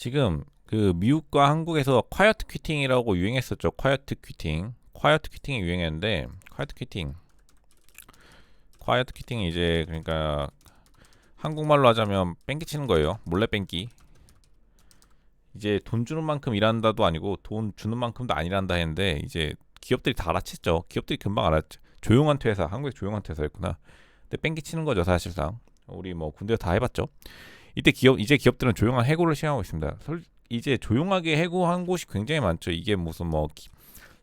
지금 그 미국과 한국에서 콰이어트 퀴팅이라고 유행했었죠. 콰이어트 퀴팅. 콰이어트 퀴팅이 유행했는데 콰이어트 퀴팅. 콰이어트 퀴팅이 이제 그러니까 한국말로 하자면 뺑기 치는 거예요. 몰래 뺑기. 이제 돈 주는 만큼 일한다도 아니고 돈 주는 만큼도 안 일한다 했는데 이제 기업들이 다 알아챘죠. 기업들이 금방 알았죠. 조용한 퇴사, 한국의 조용한 퇴사였구나. 근데 뺑기 치는 거죠 사실상. 우리 뭐 군대 다 해봤죠. 이때 기업 이제 기업들은 조용한 해고를 시행하고 있습니다. 설- 이제 조용하게 해고한 곳이 굉장히 많죠. 이게 무슨 뭐 기-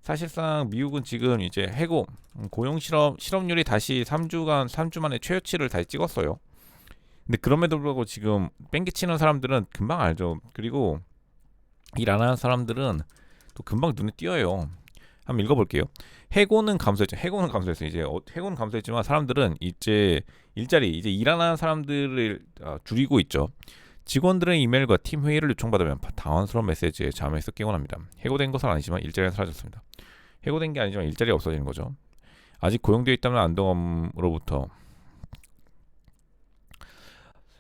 사실상 미국은 지금 이제 해고 음, 고용 실업 실업률이 다시 3주간 3주 만에 최저치를 다시 찍었어요. 근데 그럼에도 불구하고 지금 뺑기 치는 사람들은 금방 알죠. 그리고 일 안 하는 사람들은 또 금방 눈에 띄어요. 한번 읽어볼게요. 해고는 감소했죠. 해고는 감소했어요. 이제 어- 해고는 감소했지만 사람들은 이제 일자리 이제 일안 하는 사람들을 아, 줄이고 있죠. 직원들의 이메일과 팀 회의를 요청받으면 당황스러운 메시지에 잠에서 깨곤 합니다. 해고된 것은 아니지만 일자리가 사라졌습니다. 해고된 게 아니지만 일자리가 없어지는 거죠. 아직 고용되어 있다면 안동함으로부터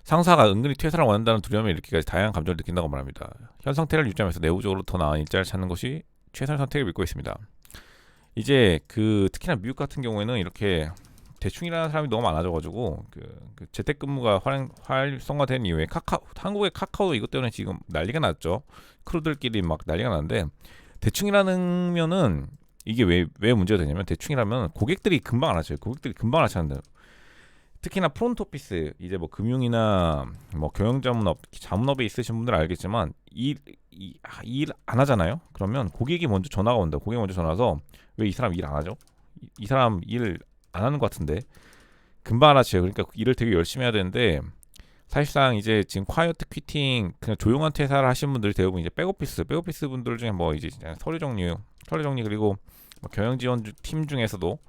상사가 은근히 퇴사를 원한다는 두려움을 일으키기까지 다양한 감정을 느낀다고 말합니다. 현 상태를 유지하면서 내부적으로 더 나은 일자리를 찾는 것이 최선의 선택을 믿고 있습니다. 이제 그 특히나 미국 같은 경우에는 이렇게 대충 일하는 사람이 너무 많아져가지고 그, 그 재택근무가 활, 활성화된 이후에 카카오 한국의 카카오 이것 때문에 지금 난리가 났죠. 크루들끼리 막 난리가 났는데 대충 일하면은 이게 왜 왜 문제가 되냐면 대충 일하면 고객들이 금방 알아차요. 고객들이 금방 알아차는데 특히나 프론트 오피스 이제 뭐 금융이나 뭐 경영 자문업 자문업에 있으신 분들은 알겠지만 일 일 안 하잖아요. 그러면 고객이 먼저 전화가 온다. 고객이 먼저 전화 와서 왜 이 사람 일 안 하죠? 이, 이 사람 일 안 하는 것 같은데 금방 알아채요. 그러니까 일을 되게 열심히 해야 되는데 사실상 이제 지금 콰이어트 퀴팅 그냥 조용한 퇴사를 하신 분들이 대부분 이제 백오피스 백오피스 분들 중에 뭐 이제 서류 정리 서류 정리 그리고 뭐 경영 지원 주- 팀 중에서도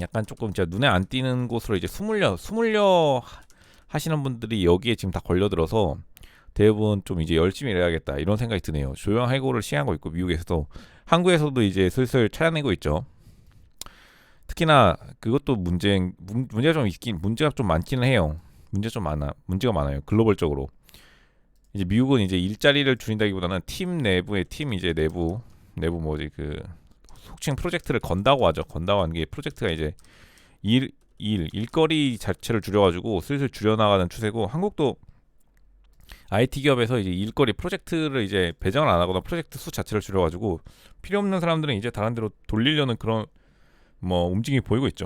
약간 조금 진짜 눈에 안 띄는 곳으로 이제 숨을려 숨을려 하- 하시는 분들이 여기에 지금 다 걸려들어서 대부분 좀 이제 열심히 일해야겠다 이런 생각이 드네요. 조용 해고를 시행하고 있고 미국에서도 한국에서도 이제 슬슬 찾아내고 있죠. 특히나 그것도 문제 문- 문제가 좀 있긴 문제가 좀 많기는 해요. 문제 좀 많아 문제가 많아요. 글로벌적으로 이제 미국은 이제 일자리를 줄인다기보다는 팀 내부의 팀 이제 내부 내부 뭐지 그 속칭 프로젝트를 건다고 하죠. 건다고 하는 게 프로젝트가 이제 일, 일 일거리 자체를 줄여가지고 슬슬 줄여나가는 추세고 한국도 IT 기업에서 이제 일거리 프로젝트를 이제 배정을 안 하거나 프로젝트 수 자체를 줄여가지고 필요 없는 사람들은 이제 다른 데로 돌리려는 그런 뭐 움직임이 보이고 있죠.